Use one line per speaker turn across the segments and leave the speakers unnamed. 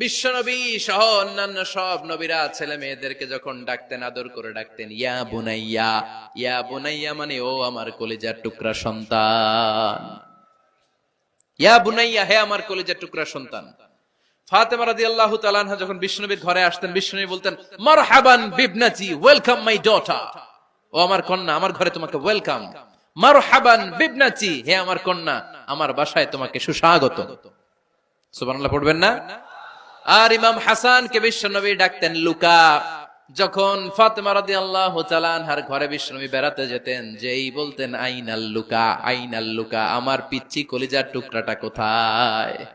বিশ্বনবী সহ অন্যান্য সব নবীরা ছেলে মেয়েদেরকে যখন ডাকতেন, আদর করে ডাকতেন, ইয়া বুনাইয়া ইয়া বুনাইয়া মানে ও আমার কলিজার টুকরা সন্তান। ইয়া বুনাইয়া, হে আমার টুকরা সন্তান। ফাতেমা যখন ঘরে আসতেন বলতেন ওয়েলকাম মাই ডটার। ও আমার কন্যা, আমার ঘরে তোমাকে ওয়েলকাম। মারহাবান বিবনাতি হে আমার কন্যা, আমার বাসায় তোমাকে সুস্বাগত সুবহানাল্লাহ, পড়বেন না? আর ইমাম হাসানকে বিশ্বনবী ডাকতেন লুকা। যখন ফাতেমা আনহার ঘরে বিশ্বনবী বেড়াতে যেতেন, যেই বলতেন, আইনাল লুকা আইনাল লুকা, আমার পিচ্ছি কলিজার টুকরাটা কোথায়?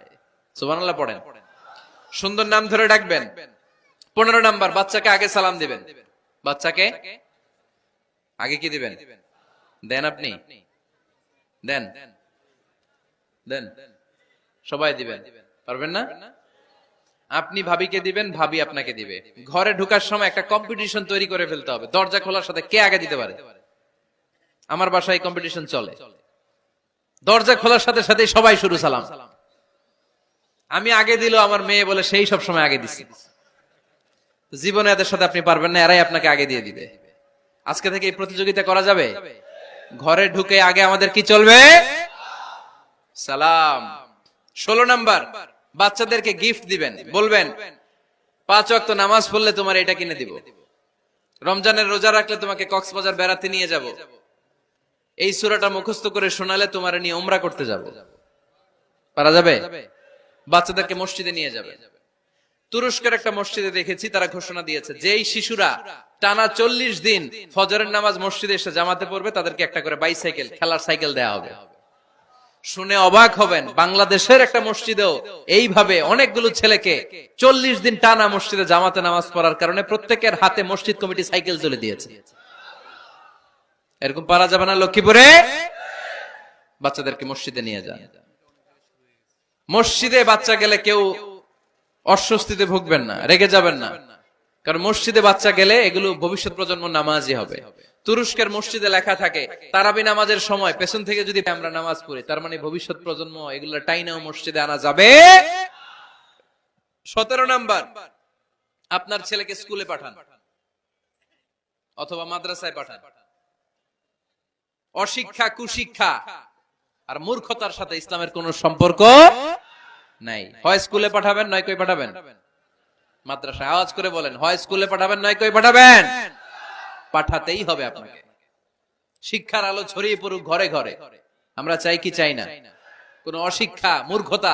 সুবহানাল্লাহ পড়েন। সুন্দর নাম ধরে ডাকবেন। পনেরো নাম্বার, বাচ্চাকে আগে সালাম দিবেন। বাচ্চাকে আগে কি দিবেন? দেন আপনি। দেন। দেন। সবাই দিবেন। পারবেন না? আপনি ভাবিকে দিবেন, ভাবি আপনাকে দিবে। ঘরে ঢোকার সময় একটা কম্পিটিশন তৈরি করে ফেলতে হবে। দরজা খোলার সাথে কে আগে দিতে পারে? আমার বাসায় কম্পিটিশন চলে। দরজা খোলার সাথে সাথে সবাই শুরু, সালাম। আমি আগে দিল, আমার মেয়ে বলে সেই সব সময় আগে দিছি। জীবনে এদের সাথে আপনি পারবেন না, এরাই আপনাকে আগে দিয়ে দিবে। আজকে থেকে এই প্রতিযোগিতা করা যাবে? ঘরে ঢুকে আগে আমাদের কি চলবে? সালাম। ষোলো নাম্বার। বাচ্চাদেরকে গিফট দিবেন, বলবেন, পাঁচ ওয়াক্ত নামাজ পড়লে তোমার এটা কিনে দিব। রমজানের রোজা রাখলে তোমাকে কক্সবাজার বেড়াতে নিয়ে যাব। এই সুরাটা মুখস্থ করে শোনালে তোমার নিয়ে ওমরা করতে যাব। পারা যাবে? বাচ্চাদেরকে মসজিদে নিয়ে যাবে। তুরস্কের একটা মসজিদে দেখেছি, তারা ঘোষণা দিয়েছে, যেই শিশুরা টানা চল্লিশ দিন ফজরের নামাজ মসজিদে এসে জামাতে পড়বে, তাদেরকে একটা করে বাইসাইকেল খেলার সাইকেল দেওয়া হবে। শুনে অবাক হবেন, বাংলাদেশের একটা মসজিদেও এইভাবে অনেকগুলো ছেলেকে চল্লিশ দিন টানা মসজিদে জামাতে নামাজ পড়ার কারণে প্রত্যেকের হাতে মসজিদ কমিটি সাইকেল তুলে দিয়েছে। এরকম পারা যাবে না লক্ষ্মীপুরে? বাচ্চাদেরকে মসজিদে নিয়ে যান। মসজিদে বাচ্চা গেলে কেউ অস্বস্তিতে ভুগবেন না, রেগে যাবেন না। কারণ মসজিদে বাচ্চা গেলে এগুলো ভবিষ্যৎ প্রজন্ম নামাজই হবে। তুরস্কের মসজিদে লেখা থাকে, তারাবি নামাজের সময়, পেছন থেকে যদি আমরা নামাজ পড়ি, তার মানে ভবিষ্যৎ প্রজন্ম, এগুলো টাইনাও মসজিদে আনা যাবে। সতেরো নাম্বার, আপনার ছেলেকে স্কুলে পাঠান, অথবা মাদ্রাসায় পাঠান। অশিক্ষা, কুশিক্ষা, আর মূর্খতার সাথে ইসলামের কোন সম্পর্ক নাই। হয় স্কুলে পাঠাবেন, নয় কই পাঠাবেন? মাদ্রাসায় আওয়াজ করে বলেন, হয় স্কুলে পাঠাবেন, নয় কই পাঠাবেন? পাঠাতেই হবে আপনাকে। শিক্ষার আলো ছড়িয়ে পড়ুক ঘরে ঘরে। আমরা চাই কি চাই না? কোন অশিক্ষা, মূর্খতা